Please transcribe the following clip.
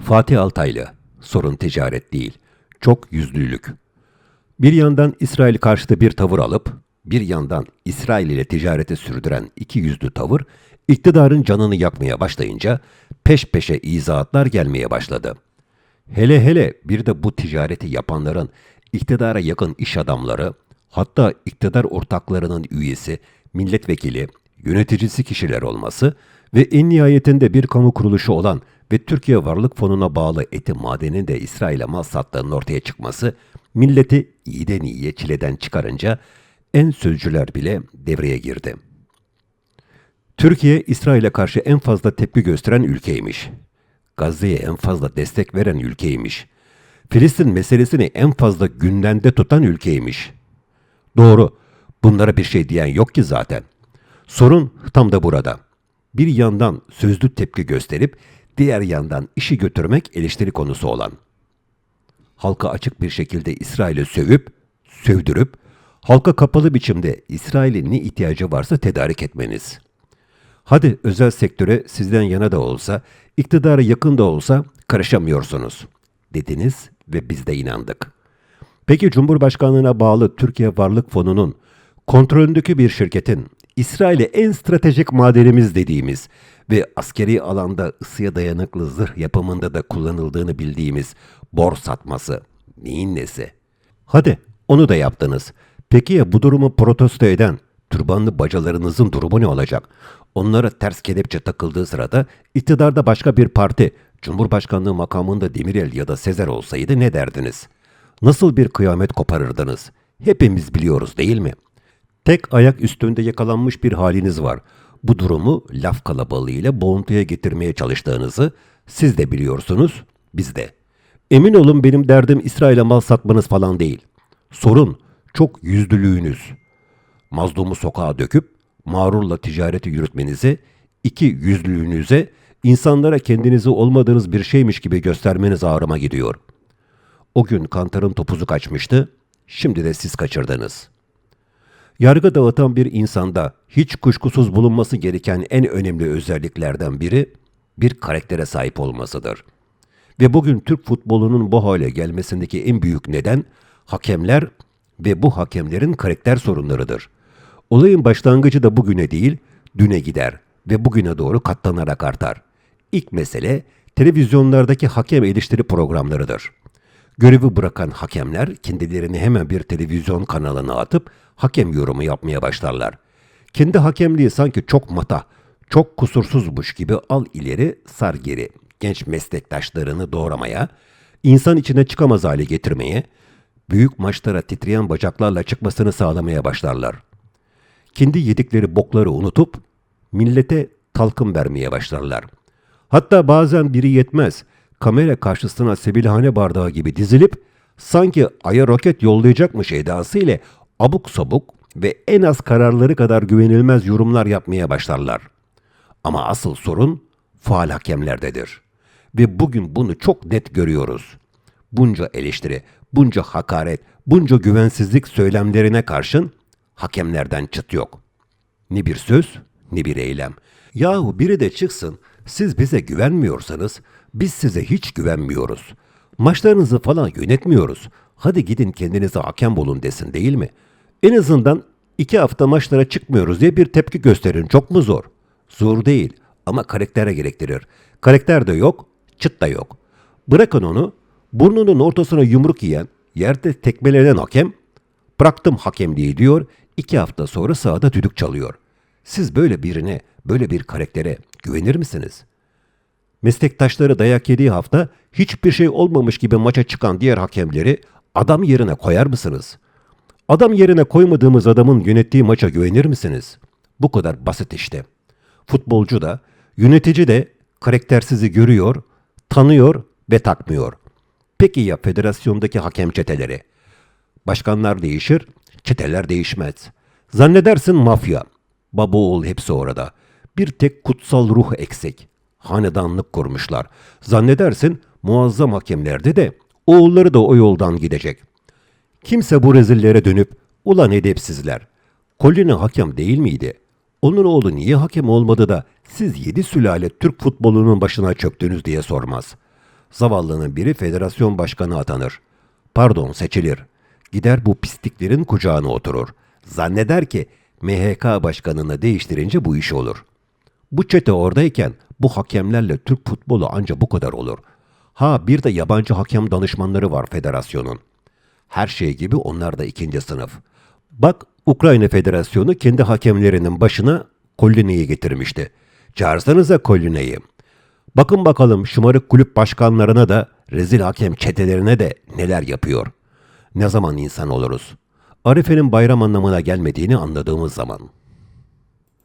Fatih Altaylı, sorun ticaret değil, çok yüzlülük. Bir yandan İsrail karşıtı bir tavır alıp, bir yandan İsrail ile ticareti sürdüren iki yüzlü tavır, iktidarın canını yakmaya başlayınca peş peşe izahatlar gelmeye başladı. Hele hele bir de bu ticareti yapanların iktidara yakın iş adamları, hatta iktidar ortaklarının üyesi, milletvekili, yöneticisi kişiler olması ve en nihayetinde bir kamu kuruluşu olan ve Türkiye Varlık Fonu'na bağlı eti madenin de İsrail'e mal sattığının ortaya çıkması milleti iyiden iyiye çileden çıkarınca en sözcüler bile devreye girdi. Türkiye, İsrail'e karşı en fazla tepki gösteren ülkeymiş. Gazze'ye en fazla destek veren ülkeymiş. Filistin meselesini en fazla gündemde tutan ülkeymiş. Doğru, bunlara bir şey diyen yok ki zaten. Sorun tam da burada. Bir yandan sözlü tepki gösterip, diğer yandan işi götürmek eleştiri konusu olan. Halka açık bir şekilde İsrail'i sövüp, sövdürüp, halka kapalı biçimde İsrail'in ne ihtiyacı varsa tedarik etmeniz.'' Hadi özel sektöre sizden yana da olsa, iktidara yakın da olsa karışamıyorsunuz dediniz ve biz de inandık. Peki Cumhurbaşkanlığına bağlı Türkiye Varlık Fonu'nun kontrolündeki bir şirketin İsrail'e en stratejik madenimiz dediğimiz ve askeri alanda ısıya dayanıklı zırh yapımında da kullanıldığını bildiğimiz bor satması neyin nesi? Hadi onu da yaptınız. Peki ya bu durumu protesto eden türbanlı bacalarınızın durumu ne olacak? Onlara ters kelepçe takıldığı sırada iktidarda başka bir parti, Cumhurbaşkanlığı makamında Demirel ya da Sezer olsaydı ne derdiniz? Nasıl bir kıyamet koparırdınız? Hepimiz biliyoruz değil mi? Tek ayak üstünde yakalanmış bir haliniz var. Bu durumu laf kalabalığıyla boğuntuya getirmeye çalıştığınızı siz de biliyorsunuz, biz de. Emin olun benim derdim İsrail'e mal satmanız falan değil. Sorun çok yüzlülüğünüz. Mazlumu sokağa döküp mağrurla ticareti yürütmenize, iki yüzlülüğünüze, insanlara kendinizi olmadığınız bir şeymiş gibi göstermeniz ağrıma gidiyor. O gün kantarın topuzu kaçmıştı, şimdi de siz kaçırdınız. Yargı dağıtan bir insanda hiç kuşkusuz bulunması gereken en önemli özelliklerden biri bir karaktere sahip olmasıdır. Ve bugün Türk futbolunun bu hale gelmesindeki en büyük neden hakemler ve bu hakemlerin karakter sorunlarıdır. Olayın başlangıcı da bugüne değil, düne gider ve bugüne doğru katlanarak artar. İlk mesele televizyonlardaki hakem eleştiri programlarıdır. Görevi bırakan hakemler kendilerini hemen bir televizyon kanalına atıp hakem yorumu yapmaya başlarlar. Kendi hakemliği sanki çok mata, çok kusursuzmuş gibi al ileri sar geri genç meslektaşlarını doğramaya, insan içine çıkamaz hale getirmeye, büyük maçlara titreyen bacaklarla çıkmasını sağlamaya başlarlar kendi yedikleri bokları unutup millete talkım vermeye başlarlar. Hatta bazen biri yetmez. Kamera karşısına sebilhane bardağı gibi dizilip sanki aya roket yollayacakmış edası ile abuk sabuk ve en az kararları kadar güvenilmez yorumlar yapmaya başlarlar. Ama asıl sorun faal hakemlerdedir. Ve bugün bunu çok net görüyoruz. Bunca eleştiri, bunca hakaret, bunca güvensizlik söylemlerine karşın Hakemlerden çıt yok. Ne bir söz, ne bir eylem. Yahu biri de çıksın, siz bize güvenmiyorsanız, biz size hiç güvenmiyoruz. Maçlarınızı falan yönetmiyoruz. Hadi gidin kendinize hakem bulun desin değil mi? En azından iki hafta maçlara çıkmıyoruz diye bir tepki gösterin. Çok mu zor? Zor değil ama karaktere gerektirir. Karakter de yok, çıt da yok. Bırakın onu, burnunun ortasına yumruk yiyen, yerde tekmelenen hakem, bıraktım hakemliği diyor, İki hafta sonra sahada düdük çalıyor. Siz böyle birine, böyle bir karaktere güvenir misiniz? Meslektaşları dayak yediği hafta hiçbir şey olmamış gibi maça çıkan diğer hakemleri adam yerine koyar mısınız? Adam yerine koymadığımız adamın yönettiği maça güvenir misiniz? Bu kadar basit işte. Futbolcu da, yönetici de karaktersizi görüyor, tanıyor ve takmıyor. Peki ya federasyondaki hakem çeteleri? Başkanlar değişir, Çeteler değişmez. Zannedersin mafya. Baba oğul hepsi orada. Bir tek kutsal ruh eksik. Hanedanlık kurmuşlar. Zannedersin muazzam hakemlerde de oğulları da o yoldan gidecek. Kimse bu rezillere dönüp ulan edepsizler. Colina hakem değil miydi? Onun oğlu niye hakem olmadı da siz yedi sülale Türk futbolunun başına çöktünüz diye sormaz. Zavallının biri federasyon başkanı atanır. Pardon seçilir. Gider bu pisliklerin kucağına oturur. Zanneder ki MHK başkanını değiştirince bu iş olur. Bu çete oradayken bu hakemlerle Türk futbolu anca bu kadar olur. Ha bir de yabancı hakem danışmanları var federasyonun. Her şey gibi onlar da ikinci sınıf. Bak Ukrayna Federasyonu kendi hakemlerinin başına Kolline'yi getirmişti. Çağırsanıza Kolline'yi. Bakın bakalım şımarık kulüp başkanlarına da rezil hakem çetelerine de neler yapıyor. Ne zaman insan oluruz? Arife'nin bayram anlamına gelmediğini anladığımız zaman.